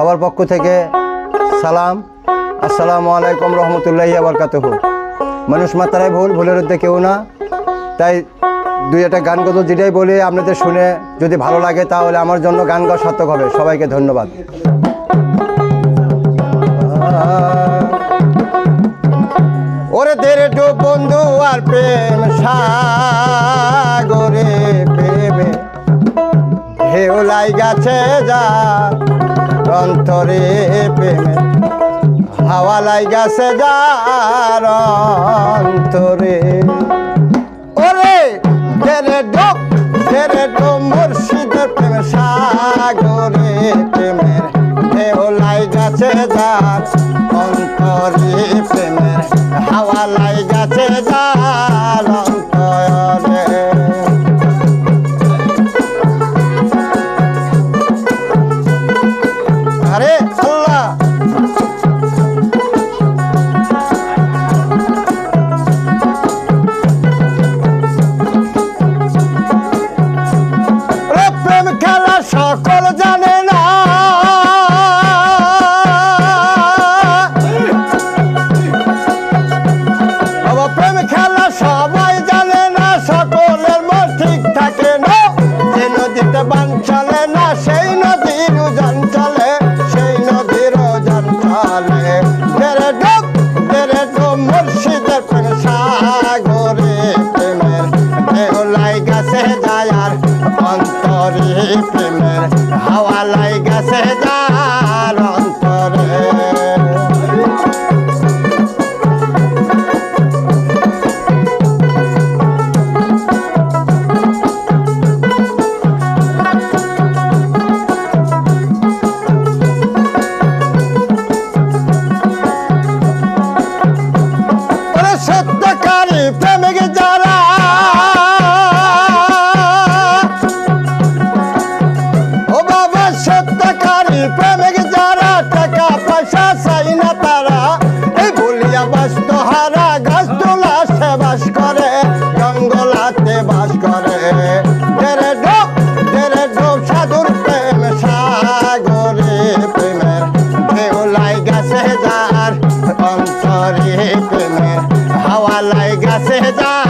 সবার পক্ষ থেকে সালাম। আসসালামু আলাইকুম রহমতুল্লাহি আবরকাতহ মানুষ মাত্রায় ভুল, ভুলের মধ্যে কেউ না। তাই দুই একটা গান গজল যেটাই বলি, আপনাদের শুনে যদি ভালো লাগে তাহলে আমার জন্য গান গাওয়া সার্থক হবে। সবাইকে ধন্যবাদ। ওরে ডো বন্ধু আর প্রেম সাগরে, প্রেমে ঢেউ গাছে যা। অন্তরে প্রেমে। হাওয়া লাই গাছে যার অন্তরে। ওরে দেরে ডো দেরে ডো মুর্শিদের প্রেম সাগরে প্রেমের। ঢেউ লাই গাছে যার অন্তরে প্রেমের। হাওয়া লাই গাছে যার বান না, সেই নদীর উজান চলে, সেই নদীর উজান চলে। দেরে ডুব দেরে ডুব, মুর্শিদের প্রেম সাগরে, প্রেমের ঢেউলাই গাছে যায় আর অন্তরে প্রেমের সত্যকারী প্রেমিক যারা, টাকা পয়সা চাই না তারা। এই বলিয়া বাস্ত হারা গাছ তোলা সে বাস করে, জঙ্গলাতে বাস করে। দেরে ডোব দেরে ডোব সাধুর প্রেম সাগরে, প্রেমের ঢেউলাই গাছে যার, অন্তরে প্রেমের হাওয়া লাই গাছে যার।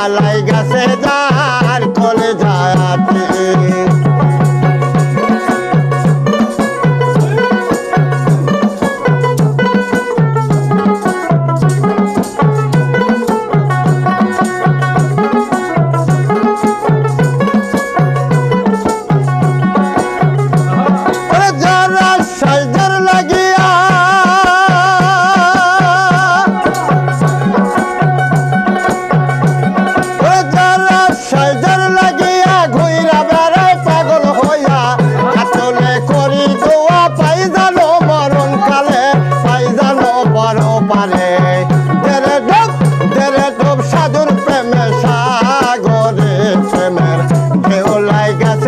হাওয়া লাই গাছে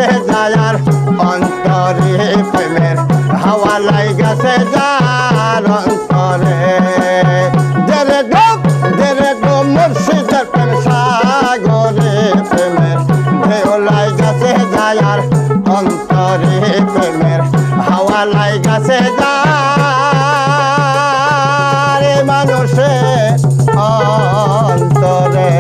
গেছে যায়ার অন্তরে প্রেমের হাওয়া লাই গেছে যার অন্তরে। দেরে ডোম দেরে ডোম মুর্শিদের প্রেম সাগরে প্রেমের ঢেউ লাই গেছে যায়ার অন্তরে প্রেমের হাওয়া লাই গেছে যারে মানুষে অন্তরে।